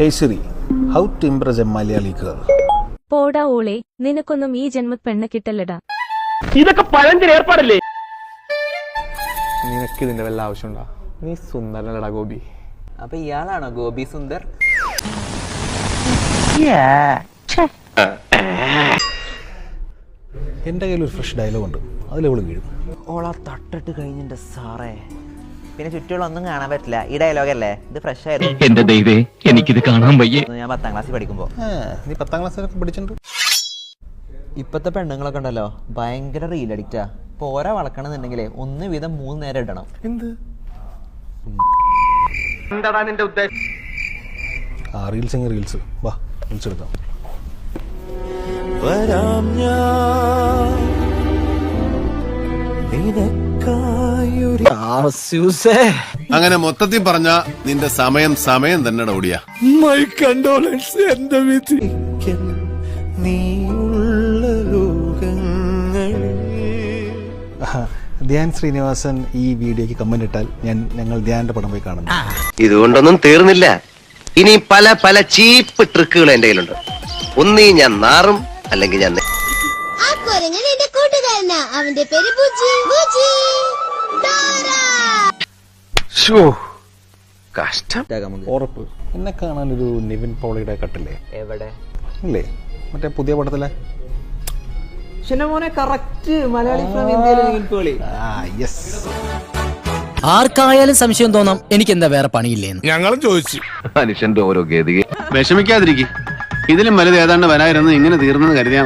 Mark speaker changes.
Speaker 1: Hey Siri how to impress a Malayali girl?
Speaker 2: പോടാ ഓളെ നിനക്കൊന്നും ഈ ജന്മ പെണ്ണ കിട്ടല്ലടാ.
Speaker 3: ഇതൊക്കെ പഴഞ്ചൻ ഏർപ്പാടല്ലേ?
Speaker 4: നിനക്ക് ഇതിന്റെ വല്ല ആവശ്യമുണ്ടോ? നീ സുന്ദരനടാ ഗോപി.
Speaker 5: അപ്പൊ ഇയാളാണോ ഗോപി സുന്ദർ?
Speaker 1: എന്റെ കയ്യിൽ ഒരു ഫ്രഷ് ഡയലോഗ് ഉണ്ട്. അതിലെ വീഴും.
Speaker 5: ഓളാ തട്ടിട്ട് കഴിഞ്ഞിട്ട് സാറേ. പിന്നെ ചുറ്റുമുള്ള ഒന്നും കാണാൻ പറ്റില്ല. ഈ ഡയലോഗ് അല്ലേ? ഇത് ഫ്രഷ് ആയിരുന്നു
Speaker 3: എന്റെ ദൈവേ എനിക്കിത് കാണാൻ വയ്യേ.
Speaker 5: ഞാൻ പത്താം ക്ലാസ്സിൽ പഠിക്കുമ്പോ.
Speaker 1: ആ, നീ പത്താം ക്ലാസ്സിലൊക്കെ പഠിച്ചിട്ടുണ്ട്.
Speaker 5: ഇപ്പത്തെ പെണ്ണുങ്ങളൊക്കെ ഉണ്ടല്ലോ ഭയങ്കര റീൽ അഡിക്റ്റാ പോരാ വളക്കണമെന്നുണ്ടെങ്കിലേ ഒന്ന് വീതം മൂന്ന് നേരം ഇടണം.
Speaker 4: എന്ത്?
Speaker 3: എന്താടാ നിന്റെ ഉദ്ദേശം
Speaker 1: ആ റീൽസ് എങ്ങനെ റീൽസ് വാ റീൽസ് എടുക്കാം.
Speaker 6: അങ്ങനെ മൊത്തത്തിൽ പറഞ്ഞ നിന്റെ സമയം സമയം തന്നെ ഓടിയ.
Speaker 1: ആഹാ, ധ്യാൻ ശ്രീനിവാസൻ ഈ വീഡിയോക്ക് കമന്റ് ഇട്ടാൽ ഞാൻ ഞങ്ങൾ ധ്യാന്റെ പടം പോയി കാണുന്നു
Speaker 7: ഇതുകൊണ്ടൊന്നും തീർന്നില്ല. ഇനി പല പല ചീപ്പ് ട്രിക്കുകൾ എന്റെ കയ്യിലുണ്ട്. ഒന്നീ ഞാൻ നാറും അല്ലെങ്കിൽ ഞാൻ
Speaker 8: എന്റെ അവന്റെ പേര് ബുജി. ബുജി.
Speaker 7: കഷ്ടം.
Speaker 1: ഉറപ്പ്. എന്നെ കാണാൻ ഒരു നിവിൻ പോളിയുടെ കട്ടില്ലേ?
Speaker 5: എവിടെ?
Speaker 1: ഇല്ലേ? മറ്റേ പുതിയ പടത്തിലെ?
Speaker 5: കറക്റ്റ് മലയാളി ഫ്രം ഇന്ത്യയിലെ
Speaker 1: ആ യെസ്
Speaker 9: ആർക്കായാലും സംശയം തോന്നാം എനിക്ക് എന്താ വേറെ പണിയില്ലേന്ന്.
Speaker 7: മനുഷ്യന്റെ ഓരോ ഗതി
Speaker 6: വിഷമിക്കാതിരിക്കും. ഇതിലും വലുത് ഏതാണ്ട് വരായിരുന്നു ഇങ്ങനെ തീർന്നെന്ന് കരുതിയാ